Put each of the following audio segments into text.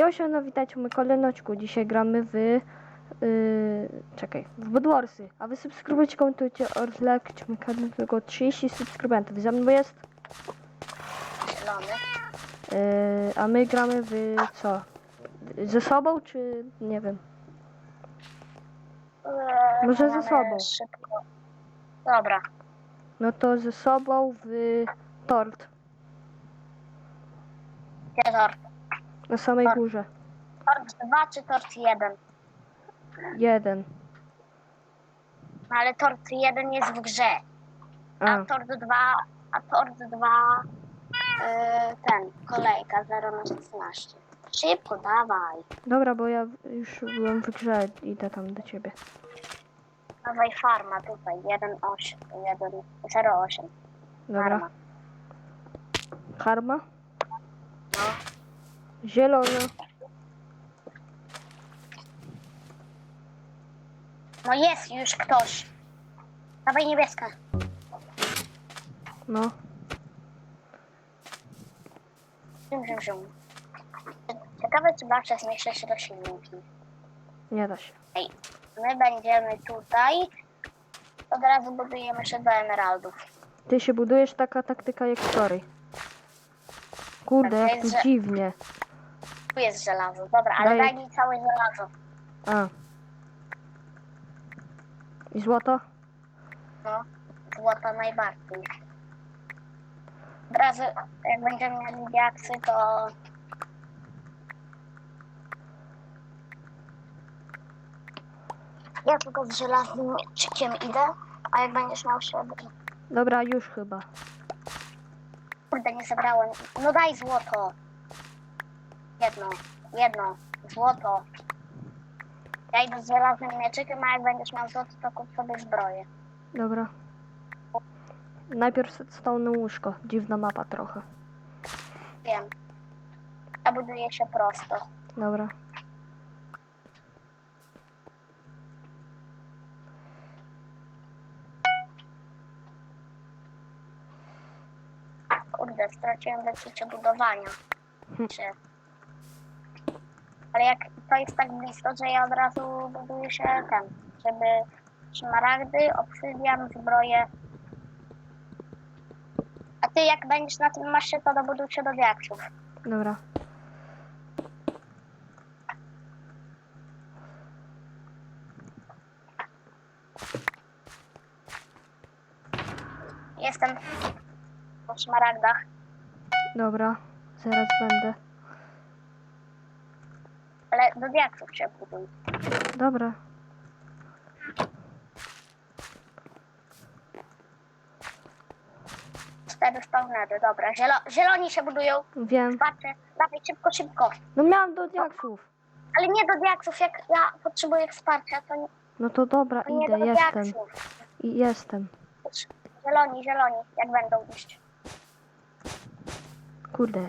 Ja się no witajcie mój kolejnoczku. Dzisiaj gramy w... Yy, czekaj, w Bedwarsy. A wy subskrybujcie, komentujcie oraz lajkujcie mój kanał tylko 30 subskrybentów. Za mną jest... Zielony. Yy, a my gramy w co? Ze sobą czy nie wiem? Eee, Może ze mamy sobą. Szybko. Dobra. No to ze sobą w tort. Gdzie tort? Na samej Tort. górze. Tort 2 czy tort 1? Jeden. No ale tort 1 jest w grze. A, A, tort 2, a tort 2 yy, ten, kolejka 0 na 16. Szybko, dawaj. dobra, bo ja już byłem w grze. Idę tam do ciebie. Dawaj farma tutaj, 1, 8, 1, 0, 8. Dobra. Farma. Karma? No. Zielona. no jest już ktoś. Dawaj niebieska. No. Zium, zium, zium. Ciekawe, czy Basia zmieszczę się do silniki. Nie da się. Ej, my będziemy tutaj. Od razu budujemy się do emeraldów. Ty się budujesz taka taktyka jak wczoraj. Kurde, Tak, jak tu jest, że- dziwnie. Tu jest żelazo. Dobra, ale Daj- daj mi całe żelazo. A. I złoto? No, złota najbardziej. Od razu, jak będziemy mieli diaksy, to... Ja tylko z żelaznym mieczykiem idę, a jak będziesz miał środek... Dobra, już chyba. Kurde, nie zebrałem. No daj złoto. Jedno, jedno, złoto. Ja idę z żelaznym mieczykiem, a jak będziesz miał złoto, to kup sobie zbroję. Dobra. Najpierw stone łóżko. Dziwna mapa trochę. Wiem. Ja buduję się prosto. Dobra. Kurde, straciłem wyczucie budowania. Hm. Czy... Ale jak to jest tak blisko, że ja od razu buduję się ten, żeby szmaragdy, obsydian, zbroję. A ty jak będziesz na tym masie, to dobuduj się do diaksów. Dobra. Jestem po szmaragdach. Dobra. Zaraz będę. Ale do diaksów się buduj. Dobra. Cztery spawnery, dobra. Zielo zieloni się budują. Wiem. Patrzę, dawaj szybko, szybko. No miałam do diaksów. Ale nie do diaksów, jak ja potrzebuję wsparcia, to nie, No to dobra, to nie idę, do jestem. diaksów. I jestem. Zieloni, zieloni, jak będą iść. Kurde.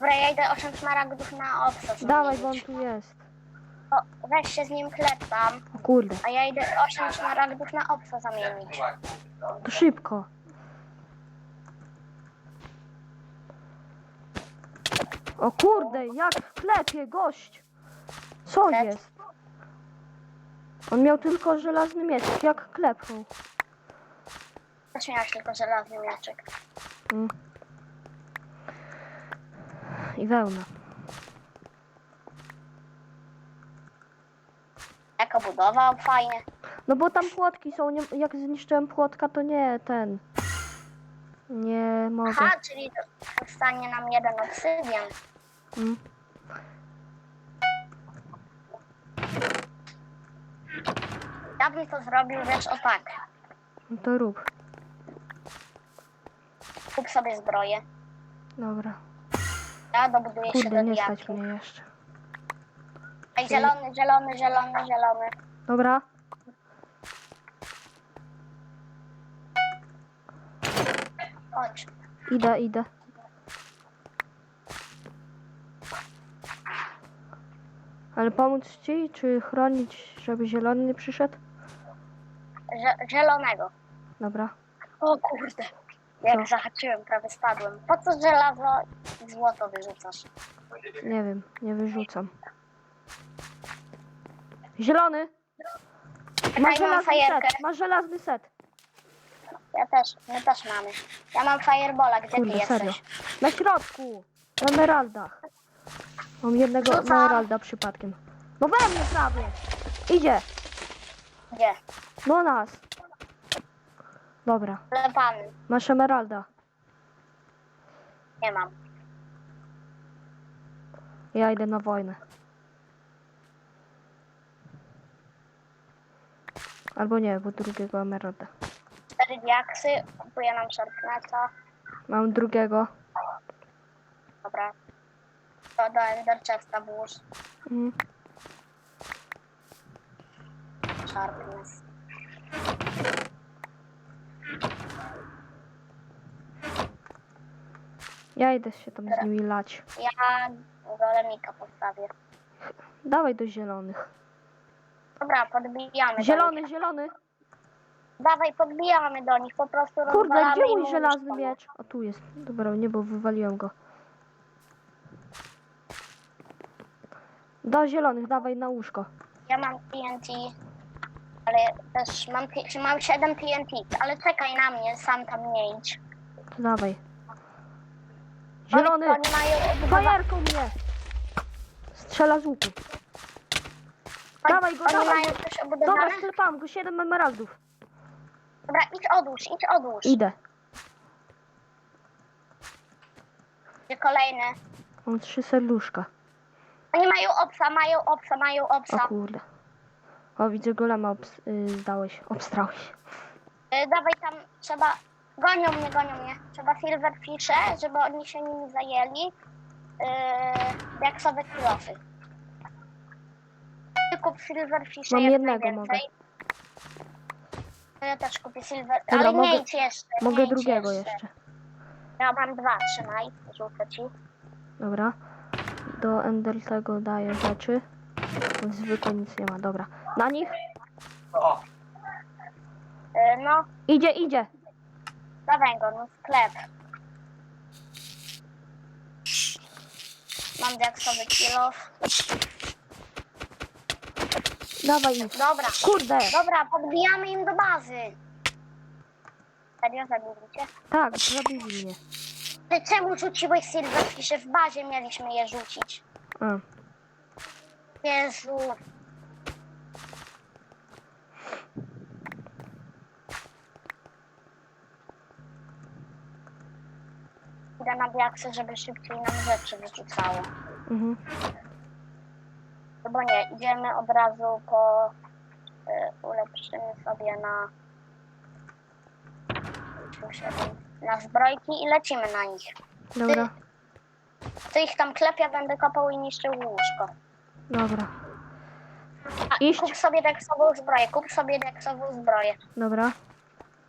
Dobra, ja idę 8 szmaragdów na obsas. Dawaj, bo on tu jest. O, weź się z nim klepam, O kurde. a ja idę 8 szmaragdów na obsa zamienić. To szybko. O kurde, jak klepie gość. Co Klep. jest? On miał tylko żelazny miecz. Jak klepnął? Też miałeś tylko żelazny mieczek. Mm. I wełna. Jak obudował, fajnie. No bo tam płotki są. Nie, jak zniszczyłem płotka, to nie ten. Nie mogę. Aha, czyli zostanie nam jeden obsydian. Mm. Ja bym to zrobił rzecz o tak. No to rób. Kup sobie zbroję. Dobra. Ja dobuduję się Kurde, do nie stać mnie jeszcze. Ej, zielony, zielony, zielony, zielony. Dobra. Chodź. Idę, idę. Ale pomóc ci, czy chronić, żeby zielony nie przyszedł? Zie- zielonego. Dobra. O kurde. Jak zahaczyłem, prawie spadłem. Po co żelazo i złoto wyrzucasz? Nie wiem, nie wyrzucam. Zielony! Czekaj, Masz mam żelazny fajerkę. set, masz żelazny set. Ja też, my też mamy. Ja mam firebola, gdzie ty Kurde, jesteś? serio. Na środku! Na emeraldach. Mam jednego No co? emeralda przypadkiem. No we mnie prawie! Idzie! Gdzie? Do nas! Dobra, Lewany. masz emeralda. Nie mam. Ja idę na wojnę. Albo nie, bo drugiego emeralda. Cztery diaksy, kupuję nam szarpneta. Mam drugiego. Dobra. To do Ender Chesta włóż. Mhm. Sharpness. Ja idę się tam z nimi lać. Ja golemika postawię. Dawaj do zielonych. Dobra, podbijamy do Zielony, nich. zielony! Dawaj, podbijamy do nich, po prostu Kurde, rozwalamy gdzie im mój żelazny łóżko. miecz? O, tu jest. Dobra, nie, bo wywaliłem go. Do zielonych, dawaj na łóżko. Ja mam TNT, ale też mam, mam 7 TNT, ale czekaj na mnie, sam tam nie idź. To dawaj. Zielony! Oni mają odbudowa- Fajerką mnie! Strzela z łuku. oni- dawaj go, Oni dawaj mają go. coś Dobra, obudowane? sklepam go, 7 emeraldów. Dobra, idź odłóż, idź odłóż. Idę. Gdzie kolejny? Mam trzy serduszka. Oni mają obsa, mają obsa, mają O obsa. kurde. O, widzę golema obs- y, zdałeś, obstrałeś. Y, dawaj tam, trzeba... Gonią mnie, gonią mnie. Trzeba silverfisze, żeby oni się nimi zajęli. Yy, diaksowe kilofy. Ty Kup silverfisze Mam jak jednego, najwięcej. To Ja też kupię silver, Dobra, ale nie mogę- idź jeszcze. Mogę nie idź drugiego jeszcze. Ja mam dwa, trzymaj, rzucę ci. Dobra. Do Ender tego daję rzeczy. Zwykle nic nie ma, dobra. Na nich? Yy, no, Idzie, idzie. Dawaj go, no sklep. Mam diaksowy kilof. Dawaj ich. Dobra. Kurde! Dobra, podbijamy im do bazy. Serio zabiliście? Tak, zabili mnie. Ty czemu rzuciłeś silverfisze? W bazie mieliśmy je rzucić. A, Jezu. Idę na diaksy, żeby szybciej nam rzeczy wyrzucało. mhm. Albo nie, idziemy od razu po... Y, ulepszymy sobie na... Na zbrojki i lecimy na nich. Dobra, Ty ich tam klepia, będę kopał i niszczył łóżko. dobra, A, Iść. kup sobie deksową zbroję, kup sobie deksową zbroję. dobra.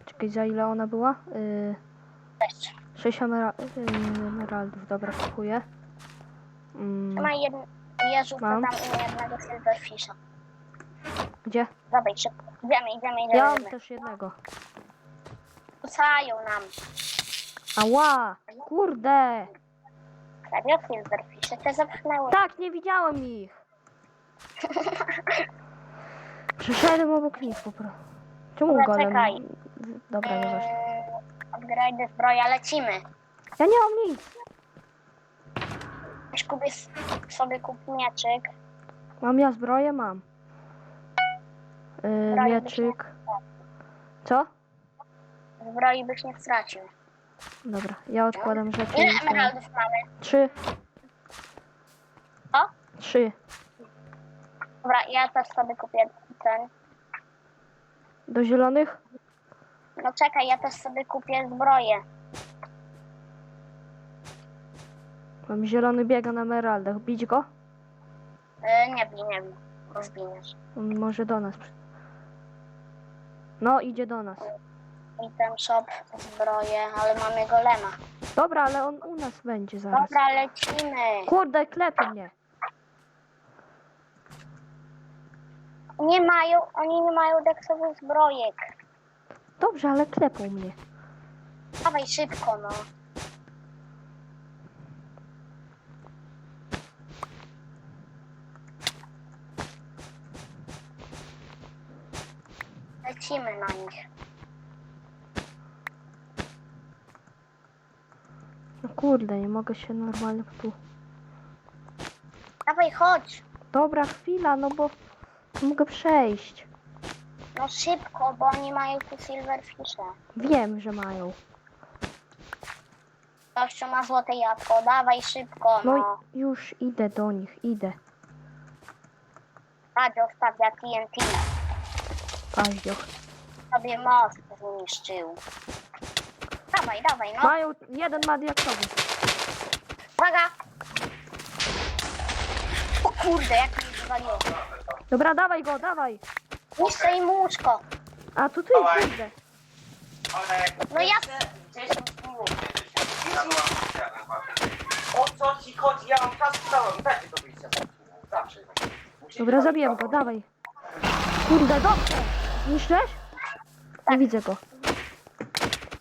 Czekaj, za ile ona była? Yy, Cześć. 6 emera yy, emeraldów, dobra, kupuję. Mm, Trzymaj jed... Ja rzucę Mam. tam jednego silverfisha. gdzie? Dawaj, szybko. Idziemy, idziemy, idziemy. Ja mam idziemy. też jednego. Rzucają nam. Ała! Kurde! Serio, silverfishy te zepchnęły. Tak, nie widziałem ich. Przeszedłem obok nich po prostu. Czemu Dobra, golem? czekaj. Dobra, nieważne. Eee, Upgrade zbroja, lecimy. Ja nie mam nic. Weź kupię s- sobie kup mieczyk. Mam ja zbroję? Mam. Yy, Zbroję byś nie- mieczyk. Co? Zbroi byś nie stracił. Dobra, ja odkładam rzeczy. Ile i emeraldów mamy? Trzy. O? Trzy. Dobra, ja też sobie kupię ten. Do zielonych? No czekaj, ja też sobie kupię zbroję. Mam zielony biega na emeraldach. Bić go? Eee, nie bij, nie bij, bo zginiesz. On może do nas. przy- No, idzie do nas. Item shop, zbroję, ale mamy golema. Dobra, ale on u nas będzie zaraz. Dobra, lecimy. Kurde, klepie mnie. Nie mają, oni nie mają deksowych zbrojek. Dobrze, ale klepą mnie. Dawaj szybko, no. Lecimy na nich. No kurde, nie mogę się normalnie tu... Dawaj, chodź. Dobra, chwila, no bo nie mogę przejść. No szybko, bo oni mają tu silverfishe. Wiem, że mają. Gościu ma złote jabłko, dawaj szybko, No no. już idę do nich, idę. Radio stawia TNT. Paździoch. Sobie most zniszczył. Dawaj, dawaj, no. Mają, jeden ma diaksowy. Uwaga! O kurde, jak mi wywaliło. Dobra, dawaj go, dawaj. Niszczę im łóżko. A tu tu jest, kurde. No ja... 10 minut. O co ci chodzi? Ja mam czas stałą. Dajcie do wyjścia. Zawsze. Musisz Dobra, to. go, dawaj. Kurde, dobrze. Niszczysz? Nie widzę go.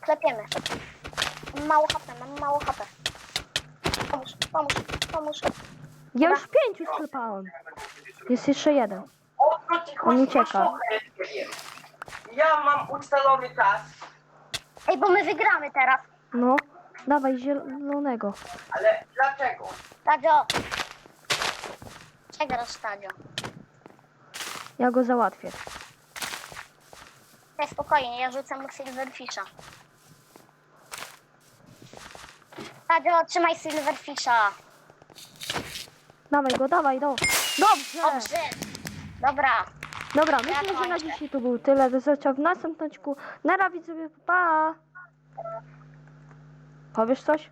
Klepiemy. Mam mało HP, mam mało HP. Pomóż, pomóż, pomóż. Ja już pięciu sklepałem. Jest jeszcze jeden. On ucieka. Posłuchaj. Ja mam ustalony czas, Ej, bo my wygramy teraz. No, dawaj zielonego. ale dlaczego? Stadio. Przegrasz, Stadio. Ja go załatwię. Ej, spokojnie, ja rzucę mu Silverfisha. Stadio, trzymaj Silverfisha. Dawaj go, dawaj, do. Dobrze. Dobrze. Dobra. Dobra, myślę, że na kończę. dzisiaj to był tyle. Do zobaczenia w następnym odcinku. Na razie sobie, pa. Powiesz coś?